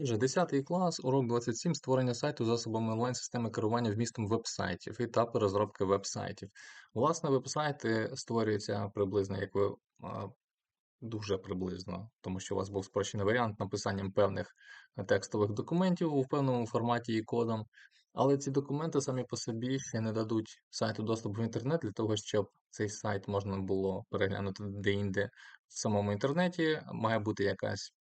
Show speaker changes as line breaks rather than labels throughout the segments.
Отже, 10 клас, урок 27, створення сайту засобами онлайн-системи керування вмістом веб-сайтів, етапи розробки веб-сайтів. Власне, веб-сайти створюються приблизно, як ви дуже приблизно, тому що у вас був спрощений варіант написанням певних текстових документів у певному форматі і кодом. Але ці документи самі по собі ще не дадуть сайту доступ в інтернет для того, щоб цей сайт можна було переглянути де-інде в самому інтернеті. Має бути якась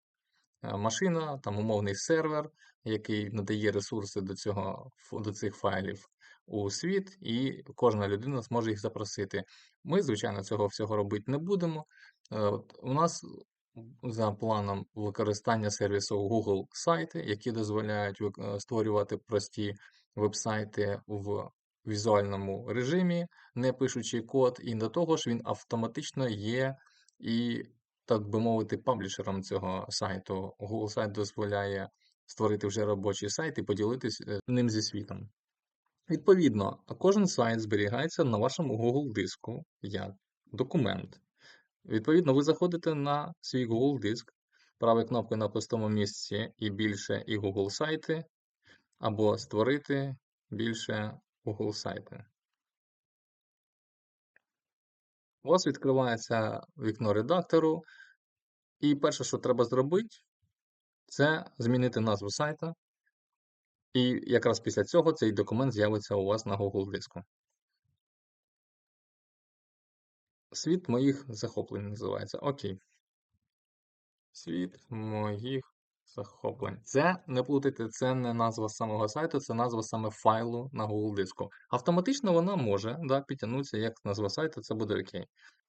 машина, там умовний сервер, який надає ресурси до цього, до цих файлів у світ, і кожна людина зможе їх запросити. Ми, звичайно, цього всього робити не будемо. Е, от У нас за планом використання сервісу Google сайти, які дозволяють е, створювати прості веб-сайти в візуальному режимі, не пишучи код, і до того ж він автоматично є і, так би мовити, паблішером цього сайту. Google сайт дозволяє створити вже робочий сайт і поділитись е, ним зі світом. Відповідно, кожен сайт зберігається на вашому Google диску як документ. Відповідно, ви заходите на свій Google диск, правою кнопкою на пустому місці і більше і Google сайти, або створити більше Google сайти. У вас відкривається вікно редактору, і перше, що треба зробити, це змінити назву сайта. І якраз після цього цей документ з'явиться у вас на Google диску. Світ моїх захоплень називається. Окей. Світ моїх захоплень. Це не плутайте, це не назва самого сайту, це назва саме файлу на Google диску. Автоматично вона може да, підтягнутися як назва сайту, це буде окей.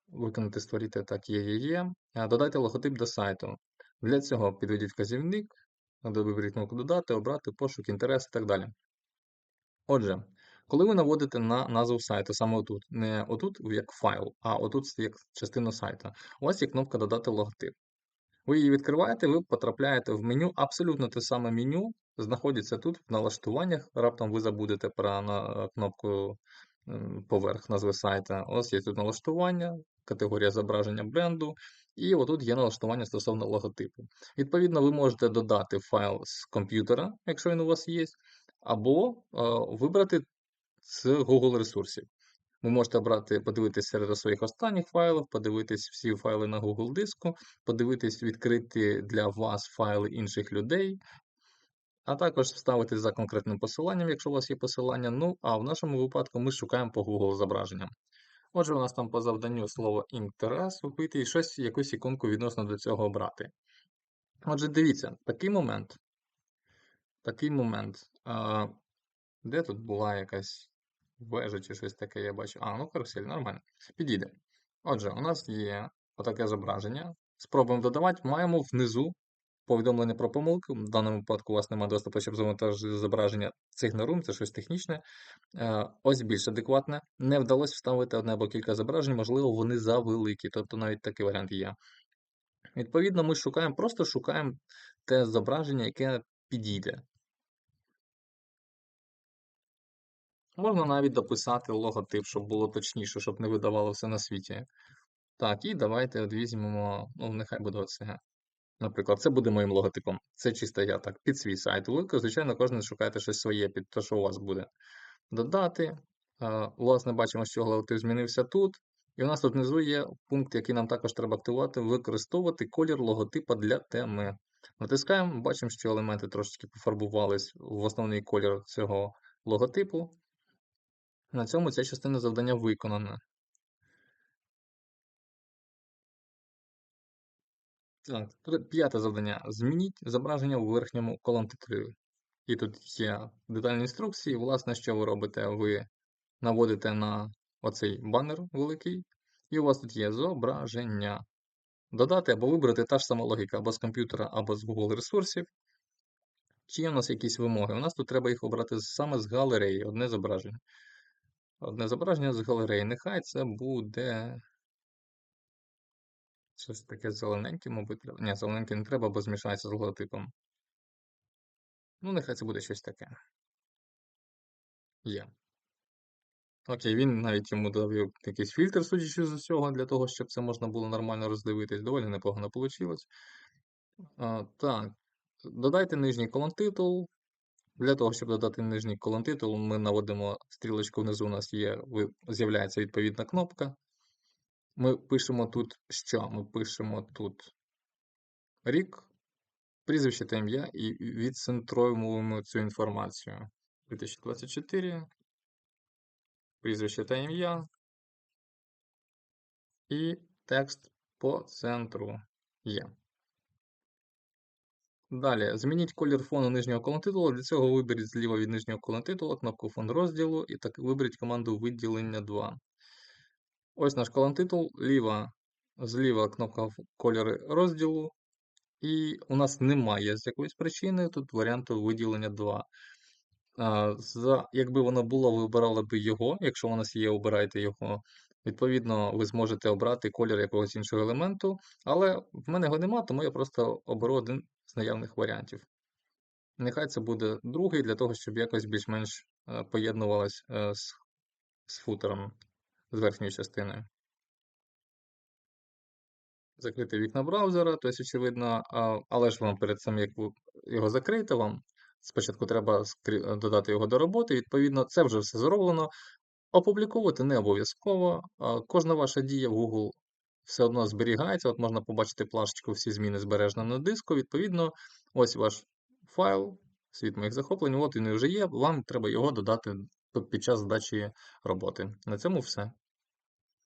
Виконати створити так є, є, є. Е, Додайте логотип до сайту. Для цього підведіть вказівник, виберіть кнопку додати, обрати, пошук, інтерес і так далі. Отже, коли ви наводите на назву сайту, саме отут, не отут як файл, а отут як частину сайту, у вас є кнопка Додати логотип. Ви її відкриваєте, ви потрапляєте в меню, абсолютно те саме меню знаходиться тут в налаштуваннях. Раптом ви забудете про на, кнопку поверх назви сайта. Ось є тут налаштування, категорія зображення бренду, і отут є налаштування стосовно логотипу. Відповідно, ви можете додати файл з комп'ютера, якщо він у вас є, або е, вибрати з Google ресурсів. Ви можете обрати, подивитися серед своїх останніх файлів, подивитись всі файли на Google диску, подивитись відкриті для вас файли інших людей, а також вставити за конкретним посиланням, якщо у вас є посилання. Ну, а в нашому випадку ми шукаємо по Google зображенням. Отже, у нас там по завданню слово інтерес вбити і щось, якусь іконку відносно до цього обрати. Отже, дивіться, такий момент. Такий момент. А, де тут була якась вежа чи щось таке, я бачу. А, ну карусель, нормально. Підійде. Отже, у нас є отаке зображення. Спробуємо додавати. Маємо внизу повідомлення про помилки. В даному випадку у вас немає доступу, щоб завантажити зображення. Це ігноруємо, це щось технічне. Е, Ось більш адекватне. Не вдалося вставити одне або кілька зображень, можливо, вони завеликі, тобто навіть такий варіант є. Відповідно, ми шукаємо, просто шукаємо те зображення, яке підійде. Можна навіть дописати логотип, щоб було точніше, щоб не видавало все на світі. Так, і давайте от візьмемо, ну, нехай буде оце. Наприклад, це буде моїм логотипом. Це чисто я так, під свій сайт. Ви, звичайно, кожен шукаєте щось своє, під те, що у вас буде. Додати. Власне, бачимо, що логотип змінився тут. І у нас тут внизу є пункт, який нам також треба активувати, використовувати колір логотипа для теми. Натискаємо, бачимо, що елементи трошечки пофарбувались в основний колір цього логотипу. На цьому ця частина завдання виконана. Так, п'яте завдання. Змініть зображення у верхньому колонтитрі. І тут є детальні інструкції. Власне, що ви робите? Ви наводите на оцей банер великий, і у вас тут є зображення. Додати або вибрати та ж сама логіка або з комп'ютера, або з Google ресурсів. Чи є у нас якісь вимоги? У нас тут треба їх обрати саме з галереї, одне зображення. Одне зображення з галереї. Нехай це буде. Щось таке зелененьке, мабуть. Ні, зелененьке не треба, бо змішається з логотипом. Ну, нехай це буде щось таке. Є. Окей, він навіть йому дав якийсь фільтр, судячи з усього, для того, щоб це можна було нормально роздивитись. Доволі непогано вийшло. Так, додайте нижній колон титул. Для того, щоб додати нижній колон титул, ми наводимо стрілочку внизу, у нас є, з'являється відповідна кнопка. Ми пишемо тут що? Ми пишемо тут рік, прізвище та ім'я і відцентруємо цю інформацію. 2024, прізвище та ім'я і текст по центру є. Далі, змініть колір фону нижнього колон титулу. Для цього виберіть зліва від нижнього колон титулу кнопку фон розділу і так виберіть команду виділення 2. Ось наш колон титул, ліва, зліва кнопка кольори розділу. І у нас немає з якоїсь причини тут варіанту виділення 2. За, якби воно було, ви обирали б його. Якщо у нас є, обирайте його. Відповідно, ви зможете обрати колір якогось іншого елементу, але в мене його нема, тому я просто оберу один з наявних варіантів. Нехай це буде другий, для того, щоб якось більш-менш е, поєднувалось е, з, з футером, з верхньою частиною. Закрити вікна браузера, тобто, очевидно, але ж вам перед цим, як ви його закриєте, вам спочатку треба додати його до роботи. Відповідно, це вже все зроблено. Опубліковувати не обов'язково. Кожна ваша дія в Google все одно зберігається. От можна побачити плашечку всі зміни збережено на диску. Відповідно, ось ваш файл, світ моїх захоплень. От він і вже є. Вам треба його додати під час здачі роботи. На цьому все.